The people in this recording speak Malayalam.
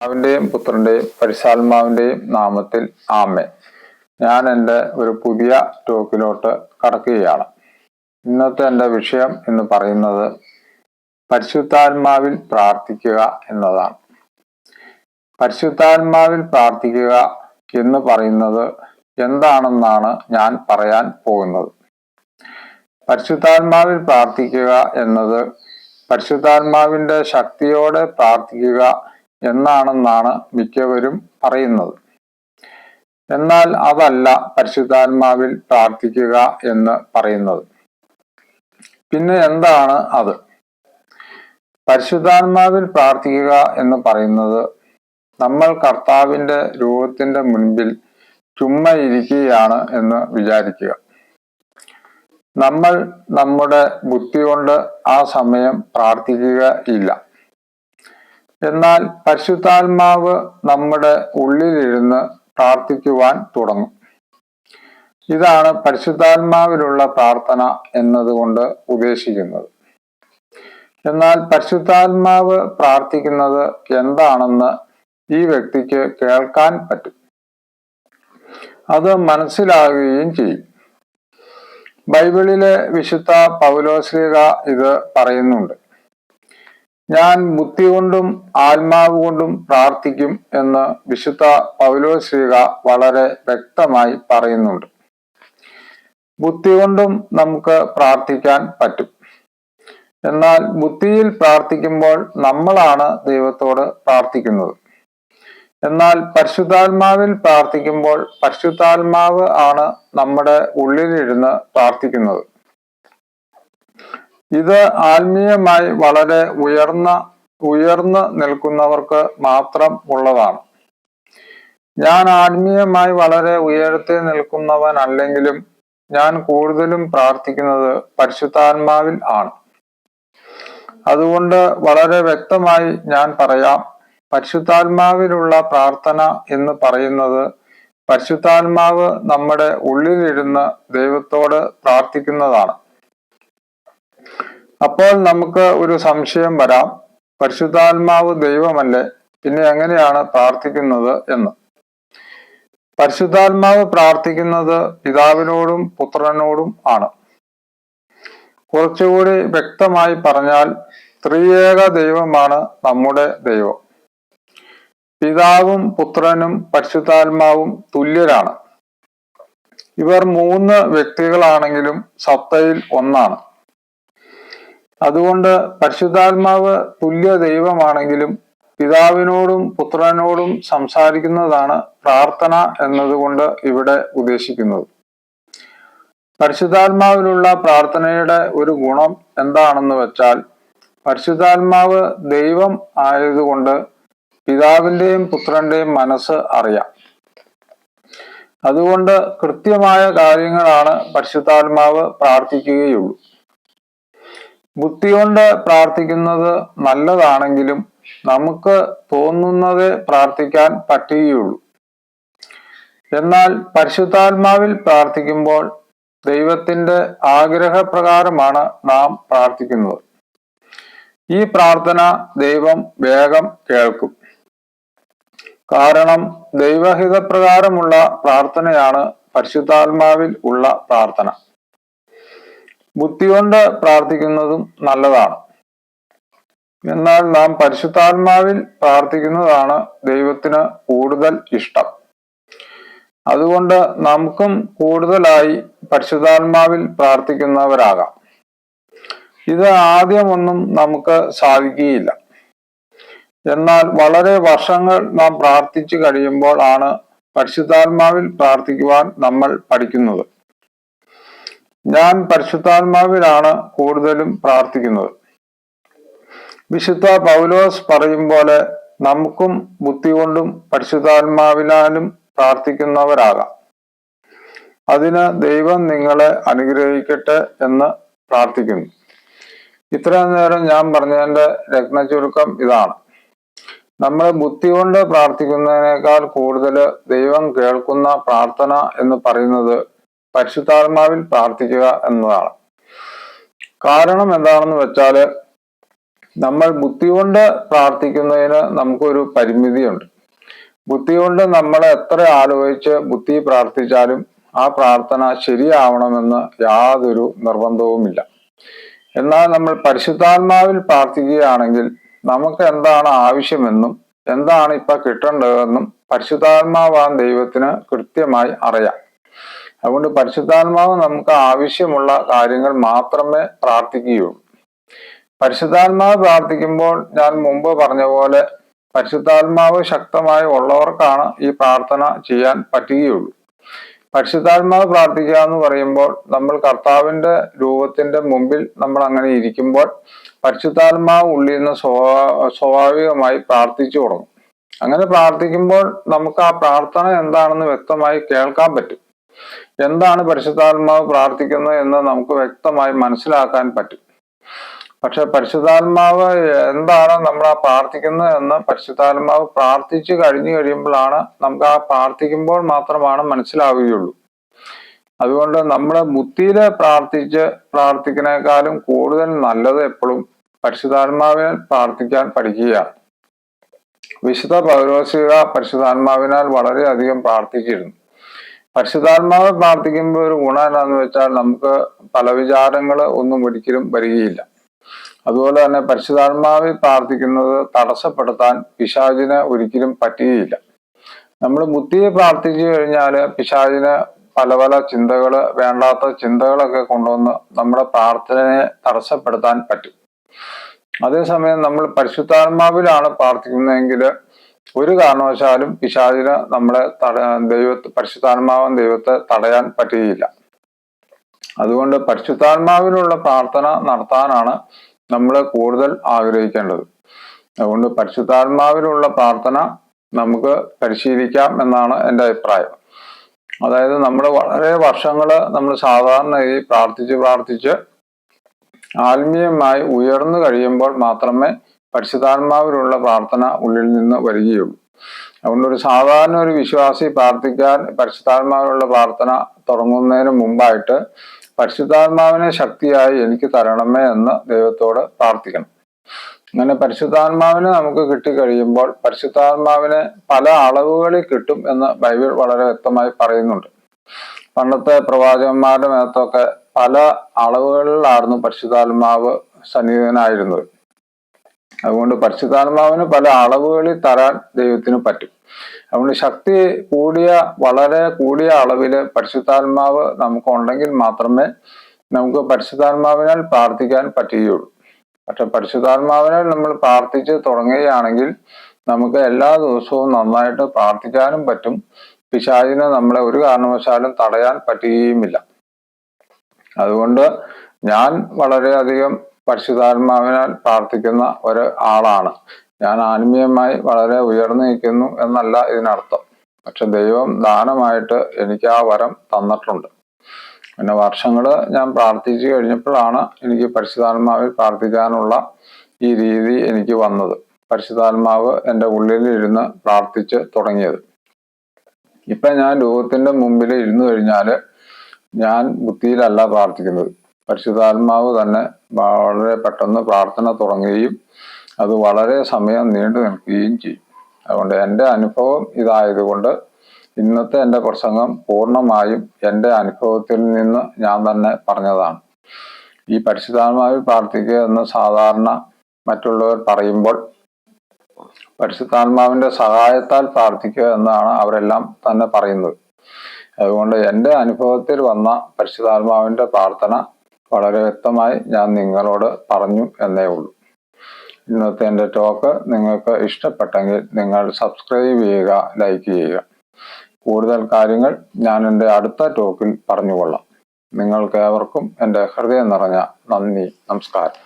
പിതാവിന്റെയും പുത്രന്റെയും പരിശാത്മാവിന്റെയും നാമത്തിൽ ആമേ ഞാൻ എന്റെ ഒരു പുതിയ ടോക്കിലോട്ട് കടക്കുകയാണ്. ഇന്നത്തെ എന്റെ വിഷയം എന്ന് പറയുന്നത് പരിശുദ്ധാത്മാവിൽ പ്രാർത്ഥിക്കുക എന്നതാണ്. പരിശുദ്ധാത്മാവിൽ പ്രാർത്ഥിക്കുക എന്ന് പറയുന്നത് എന്താണെന്നാണ് ഞാൻ പറയാൻ പോകുന്നത്. പരിശുദ്ധാത്മാവിൽ പ്രാർത്ഥിക്കുക എന്നത് പരിശുദ്ധാത്മാവിന്റെ ശക്തിയോടെ പ്രാർത്ഥിക്കുക എന്നാണെന്നാണ് മിക്കവരും പറയുന്നത്. എന്നാൽ അതല്ല പരിശുദ്ധാത്മാവിൽ പ്രാർത്ഥിക്കുക എന്ന് പറയുന്നത്. പിന്നെ എന്താണ് അത്? പരിശുദ്ധാത്മാവിൽ പ്രാർത്ഥിക്കുക എന്ന് പറയുന്നത് നമ്മൾ കർത്താവിന്റെ രൂപത്തിന്റെ മുൻപിൽ ചുമ്മാ ഇരിക്കുകയാണ് എന്ന് വിചാരിക്കുക. നമ്മൾ നമ്മുടെ ബുദ്ധി കൊണ്ട് ആ സമയം പ്രാർത്ഥിക്കുകയില്ല എന്നാൽ പരിശുദ്ധാത്മാവ് നമ്മുടെ ഉള്ളിലിരുന്ന് പ്രാർത്ഥിക്കുവാൻ തുടങ്ങും. ഇതാണ് പരിശുദ്ധാത്മാവിലുള്ള പ്രാർത്ഥന എന്നതുകൊണ്ട് ഉദ്ദേശിക്കുന്നത്. എന്നാൽ പരിശുദ്ധാത്മാവ് പ്രാർത്ഥിക്കുന്നത് എന്താണെന്ന് ഈ വ്യക്തിക്ക് കേൾക്കാൻ പറ്റും. അത് മനസ്സിലാകുകയും ചെയ്യും. ബൈബിളിലെ വിശുദ്ധ പൗലോശ്രീക ഇത് പറയുന്നുണ്ട്. ഞാൻ ബുദ്ധി കൊണ്ടും ആത്മാവ് കൊണ്ടും പ്രാർത്ഥിക്കും എന്ന് വിശുദ്ധ പൗലോശ്രീക വളരെ വ്യക്തമായി പറയുന്നുണ്ട്. ബുദ്ധി കൊണ്ടും നമുക്ക് പ്രാർത്ഥിക്കാൻ പറ്റും. എന്നാൽ ബുദ്ധിയിൽ പ്രാർത്ഥിക്കുമ്പോൾ നമ്മളാണ് ദൈവത്തോട് പ്രാർത്ഥിക്കുന്നത്. എന്നാൽ പരിശുദ്ധാത്മാവിൽ പ്രാർത്ഥിക്കുമ്പോൾ പരിശുദ്ധാത്മാവ് ആണ് നമ്മുടെ ഉള്ളിലിരുന്ന് പ്രാർത്ഥിക്കുന്നത്. ഇത് ആത്മീയമായി വളരെ ഉയർന്ന ഉയർന്നു നിൽക്കുന്നവർക്ക് മാത്രം ഉള്ളതാണ്. ഞാൻ ആത്മീയമായി വളരെ ഉയർത്തി നിൽക്കുന്നവൻ അല്ലെങ്കിലും ഞാൻ കൂടുതലും പ്രാർത്ഥിക്കുന്നത് പരിശുദ്ധാത്മാവിൽ ആണ്. അതുകൊണ്ട് വളരെ വ്യക്തമായി ഞാൻ പറയാം പരിശുദ്ധാത്മാവിലുള്ള പ്രാർത്ഥന എന്ന് പറയുന്നത് പരിശുദ്ധാത്മാവ് നമ്മുടെ ഉള്ളിലിരുന്ന് ദൈവത്തോട് പ്രാർത്ഥിക്കുന്നതാണ്. അപ്പോൾ നമുക്ക് ഒരു സംശയം വരാം. പരിശുദ്ധാത്മാവ് ദൈവമല്ലേ? പിന്നെ എങ്ങനെയാണ് പ്രാർത്ഥിക്കുന്നത് എന്ന്. പരിശുദ്ധാത്മാവ് പ്രാർത്ഥിക്കുന്നത് പിതാവിനോടും പുത്രനോടും ആണ്. കുറച്ചുകൂടി വ്യക്തമായി പറഞ്ഞാൽ ത്രിയേക ദൈവമാണ് നമ്മുടെ ദൈവം. പിതാവും പുത്രനും പരിശുദ്ധാത്മാവും തുല്യരാണ്. ഇവർ മൂന്ന് വ്യക്തികളാണെങ്കിലും സത്തയിൽ ഒന്നാണ്. അതുകൊണ്ട് പരിശുദ്ധാത്മാവ് തുല്യ ദൈവമാണെങ്കിലും പിതാവിനോടും പുത്രനോടും സംസാരിക്കുന്നതാണ് പ്രാർത്ഥന എന്നതുകൊണ്ട് ഇവിടെ ഉദ്ദേശിക്കുന്നത്. പരിശുദ്ധാത്മാവിലുള്ള പ്രാർത്ഥനയുടെ ഒരു ഗുണം എന്താണെന്ന് വെച്ചാൽ പരിശുദ്ധാത്മാവ് ദൈവം ആയതുകൊണ്ട് പിതാവിന്റെയും പുത്രന്റെയും മനസ്സ് അറിയാം. അതുകൊണ്ട് കൃത്യമായ കാര്യങ്ങളാണ് പരിശുദ്ധാത്മാവ് പ്രാർത്ഥിക്കുകയുള്ളൂ. ബുദ്ധി കൊണ്ട് പ്രാർത്ഥിക്കുന്നത് നല്ലതാണെങ്കിലും നമുക്ക് തോന്നുന്നത് പ്രാർത്ഥിക്കാൻ പറ്റുകയുള്ളൂ. എന്നാൽ പരിശുദ്ധാത്മാവിൽ പ്രാർത്ഥിക്കുമ്പോൾ ദൈവത്തിന്റെ ആഗ്രഹപ്രകാരമാണ് നാം പ്രാർത്ഥിക്കുന്നത്. ഈ പ്രാർത്ഥന ദൈവം വേഗം കേൾക്കും. കാരണം ദൈവഹിതപ്രകാരമുള്ള പ്രാർത്ഥനയാണ് പരിശുദ്ധാത്മാവിൽ ഉള്ള പ്രാർത്ഥന. ബുദ്ധി കൊണ്ട് പ്രാർത്ഥിക്കുന്നതും നല്ലതാണ്. എന്നാൽ നാം പരിശുദ്ധാത്മാവിൽ പ്രാർത്ഥിക്കുന്നതാണ് ദൈവത്തിന് കൂടുതൽ ഇഷ്ടം. അതുകൊണ്ട് നമുക്കും കൂടുതലായി പരിശുദ്ധാത്മാവിൽ പ്രാർത്ഥിക്കുന്നവരാകാം. ഇത് ആദ്യമൊന്നും നമുക്ക് സാധിക്കുകയില്ല. എന്നാൽ വളരെ വർഷങ്ങൾ നാം പ്രാർത്ഥിച്ചു കഴിയുമ്പോൾ ആണ് പരിശുദ്ധാത്മാവിൽ പ്രാർത്ഥിക്കുവാൻ നമ്മൾ പഠിക്കുന്നത്. ഞാൻ പരിശുദ്ധാത്മാവിലാണ് കൂടുതലും പ്രാർത്ഥിക്കുന്നത്. വിശുദ്ധ പൗലോസ് പറയും പോലെ നമുക്കും ബുദ്ധി കൊണ്ടും പരിശുദ്ധാത്മാവിനാലും പ്രാർത്ഥിക്കുന്നവരാകാം. അതിന് ദൈവം നിങ്ങളെ അനുഗ്രഹിക്കട്ടെ എന്ന് പ്രാർത്ഥിക്കുന്നു. ഇത്രയും നേരം ഞാൻ പറഞ്ഞതിന്റെ രത്ന ചുരുക്കം ഇതാണ്. നമ്മൾ ബുദ്ധി കൊണ്ട് പ്രാർത്ഥിക്കുന്നതിനേക്കാൾ കൂടുതൽ ദൈവം കേൾക്കുന്ന പ്രാർത്ഥന എന്ന് പറയുന്നത് പരിശുദ്ധാത്മാവിൽ പ്രാർത്ഥിക്കുക എന്നതാണ്. കാരണം എന്താണെന്ന് വെച്ചാൽ നമ്മൾ ബുദ്ധി കൊണ്ട് പ്രാർത്ഥിക്കുന്നതിന് നമുക്കൊരു പരിമിതിയുണ്ട്. ബുദ്ധി കൊണ്ട് നമ്മൾ എത്ര ആലോചിച്ച് ബുദ്ധി പ്രാർത്ഥിച്ചാലും ആ പ്രാർത്ഥന ശരിയാവണമെന്ന് യാതൊരു നിർബന്ധവുമില്ല. എന്നാൽ നമ്മൾ പരിശുദ്ധാത്മാവിൽ പ്രാർത്ഥിക്കുകയാണെങ്കിൽ നമുക്ക് എന്താണ് ആവശ്യമെന്നും എന്താണ് ഇപ്പൊ കിട്ടേണ്ടതെന്നും പരിശുദ്ധാത്മാവാൻ ദൈവത്തിന് കൃത്യമായി അറിയാം. അതുകൊണ്ട് പരിശുദ്ധാത്മാവ് നമുക്ക് ആവശ്യമുള്ള കാര്യങ്ങൾ മാത്രമേ പ്രാർത്ഥിക്കുകയുള്ളൂ. പരിശുദ്ധാത്മാവ് പ്രാർത്ഥിക്കുമ്പോൾ ഞാൻ മുമ്പ് പറഞ്ഞ പോലെ പരിശുദ്ധാത്മാവ് ശക്തമായി ഉള്ളവർക്കാണ് ഈ പ്രാർത്ഥന ചെയ്യാൻ പറ്റുകയുള്ളൂ. പരിശുദ്ധാത്മാവ് പ്രാർത്ഥിക്കുക എന്ന് പറയുമ്പോൾ നമ്മൾ കർത്താവിന്റെ രൂപത്തിന്റെ മുമ്പിൽ നമ്മൾ അങ്ങനെ ഇരിക്കുമ്പോൾ പരിശുദ്ധാത്മാവ് ഉള്ളിൽ നിന്ന് സ്വാഭാവികമായി പ്രാർത്ഥിച്ചു തുടങ്ങും. അങ്ങനെ പ്രാർത്ഥിക്കുമ്പോൾ നമുക്ക് ആ പ്രാർത്ഥന എന്താണെന്ന് വ്യക്തമായി കേൾക്കാൻ പറ്റും. എന്താണ് പരിശുദ്ധാത്മാവ് പ്രാർത്ഥിക്കുന്നത് എന്ന് നമുക്ക് വ്യക്തമായി മനസ്സിലാക്കാൻ പറ്റും. പക്ഷെ പരിശുദ്ധാത്മാവ് എന്താണ് നമ്മൾ ആ പ്രാർത്ഥിക്കുന്നത് എന്ന് പരിശുദ്ധാത്മാവ് പ്രാർത്ഥിച്ചു കഴിഞ്ഞു കഴിയുമ്പോഴാണ് നമുക്ക് ആ പ്രാർത്ഥിക്കുമ്പോൾ മാത്രമാണ് മനസ്സിലാവുകയുള്ളൂ. അതുകൊണ്ട് നമ്മൾ ബുദ്ധിയിൽ പ്രാർത്ഥിച്ച് പ്രാർത്ഥിക്കുന്നേക്കാളും കൂടുതൽ നല്ലത് എപ്പോഴും പരിശുദ്ധാത്മാവിനെ പ്രാർത്ഥിക്കാൻ പഠിക്കുകയാണ് വിശുദ്ധ പൗരോസിക പരിശുദ്ധാത്മാവിനാൽ വളരെയധികം പ്രാർത്ഥിച്ചിരുന്നു. പരിശുദ്ധാത്മാവ് പ്രാർത്ഥിക്കുമ്പോൾ ഒരു ഗുണം എന്താണെന്ന് വെച്ചാൽ നമുക്ക് പല വിചാരങ്ങൾ ഒന്നും ഒരിക്കലും വരികയില്ല. അതുപോലെ തന്നെ പരിശുദ്ധാത്മാവിൽ പ്രാർത്ഥിക്കുന്നത് തടസ്സപ്പെടുത്താൻ പിശാചിന് ഒരിക്കലും പറ്റുകയില്ല. നമ്മൾ ബുദ്ധിയെ പ്രാർത്ഥിച്ചു കഴിഞ്ഞാൽ പിശാചിന് പല പല ചിന്തകൾ വേണ്ടാത്ത ചിന്തകളൊക്കെ കൊണ്ടുവന്ന് നമ്മുടെ പ്രാർത്ഥനയെ തടസ്സപ്പെടുത്താൻ പറ്റും. അതേസമയം നമ്മൾ പരിശുദ്ധാത്മാവിലാണ് പ്രാർത്ഥിക്കുന്നതെങ്കിൽ ഒരു കാരണവശാലും പിശാചിന് നമ്മളെ തട ദൈവത്തെ പരിശുദ്ധാത്മാവൻ ദൈവത്തെ തടയാൻ പറ്റുകയില്ല. അതുകൊണ്ട് പരിശുദ്ധാത്മാവിനുള്ള പ്രാർത്ഥന നടത്താനാണ് നമ്മൾ കൂടുതൽ ആഗ്രഹിക്കേണ്ടത്. അതുകൊണ്ട് പരിശുദ്ധാത്മാവിനുള്ള പ്രാർത്ഥന നമുക്ക് പരിശീലിക്കാം എന്നാണ് എന്റെ അഭിപ്രായം. അതായത് നമ്മൾ വളരെ വർഷങ്ങൾ നമ്മൾ സാധാരണയായി പ്രാർത്ഥിച്ച് പ്രാർത്ഥിച്ച് ആത്മീയമായി ഉയർന്നു കഴിയുമ്പോൾ മാത്രമേ പരിശുദ്ധാത്മാവിലുള്ള പ്രാർത്ഥന ഉള്ളിൽ നിന്ന് വരികയുള്ളൂ. അതുകൊണ്ട് ഒരു സാധാരണ ഒരു വിശ്വാസി പ്രാർത്ഥിക്കാൻ പരിശുദ്ധാത്മാവിലുള്ള പ്രാർത്ഥന തുടങ്ങുന്നതിന് മുമ്പായിട്ട് പരിശുദ്ധാത്മാവിനെ ശക്തിയായി എനിക്ക് തരണമേ എന്ന് ദൈവത്തോട് പ്രാർത്ഥിക്കണം. അങ്ങനെ പരിശുദ്ധാത്മാവിനെ നമുക്ക് കിട്ടിക്കഴിയുമ്പോൾ പരിശുദ്ധാത്മാവിനെ പല അളവുകളിൽ കിട്ടും എന്ന് ബൈബിൾ വളരെ വ്യക്തമായി പറയുന്നുണ്ട്. പണ്ടത്തെ പ്രവാചകന്മാരുടെ മേത്തൊക്കെ പല അളവുകളിലായിരുന്നു പരിശുദ്ധാത്മാവ് സന്നിഹിതനായിരുന്നത്. അതുകൊണ്ട് പരിശുദ്ധാത്മാവിന് പല അളവുകളിൽ തരാൻ ദൈവത്തിന് പറ്റും. അതുകൊണ്ട് ശക്തി കൂടിയ വളരെ കൂടിയ അളവിൽ പരിശുദ്ധാത്മാവ് നമുക്ക് ഉണ്ടെങ്കിൽ മാത്രമേ നമുക്ക് പരിശുദ്ധാത്മാവിനാൽ പ്രാർത്ഥിക്കാൻ പറ്റുകയുള്ളൂ. പക്ഷെ പരിശുദ്ധാത്മാവിനാൽ നമ്മൾ പ്രാർത്ഥിച്ച് തുടങ്ങുകയാണെങ്കിൽ നമുക്ക് എല്ലാ ദിവസവും നന്നായിട്ട് പ്രാർത്ഥിക്കാനും പറ്റും. പിശാചിനെ നമ്മളെ ഒരു കാരണവശാലും തടയാൻ പറ്റുകയുമില്ല. അതുകൊണ്ട് ഞാൻ വളരെയധികം പരിശുദ്ധാത്മാവിനാൽ പ്രാർത്ഥിക്കുന്ന ഒരു ആളാണ്. ഞാൻ ആത്മീയമായി വളരെ ഉയർന്നു നിൽക്കുന്നു എന്നല്ല ഇതിനർത്ഥം. പക്ഷെ ദൈവം ദാനമായിട്ട് എനിക്ക് ആ വരം തന്നിട്ടുണ്ട്. പിന്നെ വർഷങ്ങൾ ഞാൻ പ്രാർത്ഥിച്ചു കഴിഞ്ഞപ്പോഴാണ് എനിക്ക് പരിശുദ്ധാത്മാവിൽ പ്രാർത്ഥിക്കാനുള്ള ഈ രീതി എനിക്ക് വന്നത്. പരിശുദ്ധാത്മാവ് എന്റെ ഉള്ളിൽ ഇരുന്ന് പ്രാർത്ഥിച്ച് തുടങ്ങിയത്. ഇപ്പൊ ഞാൻ രൂപത്തിന്റെ മുമ്പിൽ ഇരുന്നു കഴിഞ്ഞാൽ ഞാൻ ബുദ്ധിയിലല്ല പ്രാർത്ഥിക്കുന്നത്. പരിശുദ്ധാത്മാവ് തന്നെ വളരെ പെട്ടെന്ന് പ്രാർത്ഥന തുടങ്ങുകയും അത് വളരെ സമയം നീണ്ടു നിൽക്കുകയും ചെയ്യും. അതുകൊണ്ട് എന്റെ അനുഭവം ഇതായതുകൊണ്ട് ഇന്നത്തെ എന്റെ പ്രസംഗം പൂർണമായും എന്റെ അനുഭവത്തിൽ നിന്ന് ഞാൻ തന്നെ പറഞ്ഞതാണ്. ഈ പരിശുദ്ധാത്മാവിൽ പ്രാർത്ഥിക്കുക എന്ന് സാധാരണ മറ്റുള്ളവർ പറയുമ്പോൾ പരിശുദ്ധാത്മാവിന്റെ സഹായത്താൽ പ്രാർത്ഥിക്കുക എന്നാണ് അവരെല്ലാം തന്നെ പറയുന്നത്. അതുകൊണ്ട് എന്റെ അനുഭവത്തിൽ വന്ന പരിശുദ്ധാത്മാവിന്റെ പ്രാർത്ഥന വളരെ വ്യക്തമായി ഞാൻ നിങ്ങളോട് പറഞ്ഞു എന്നേ ഉള്ളൂ. ഇന്നത്തെ എന്റെ ടോക്ക് നിങ്ങൾക്ക് ഇഷ്ടപ്പെട്ടെങ്കിൽ നിങ്ങൾ സബ്സ്ക്രൈബ് ചെയ്യുക ലൈക്ക് ചെയ്യുക. കൂടുതൽ കാര്യങ്ങൾ ഞാൻ എന്റെ അടുത്ത ടോക്കിൽ പറഞ്ഞുകൊള്ളാം. നിങ്ങൾക്ക് ഏവർക്കും എന്റെ ഹൃദയം നിറഞ്ഞ നന്ദി നമസ്കാരം.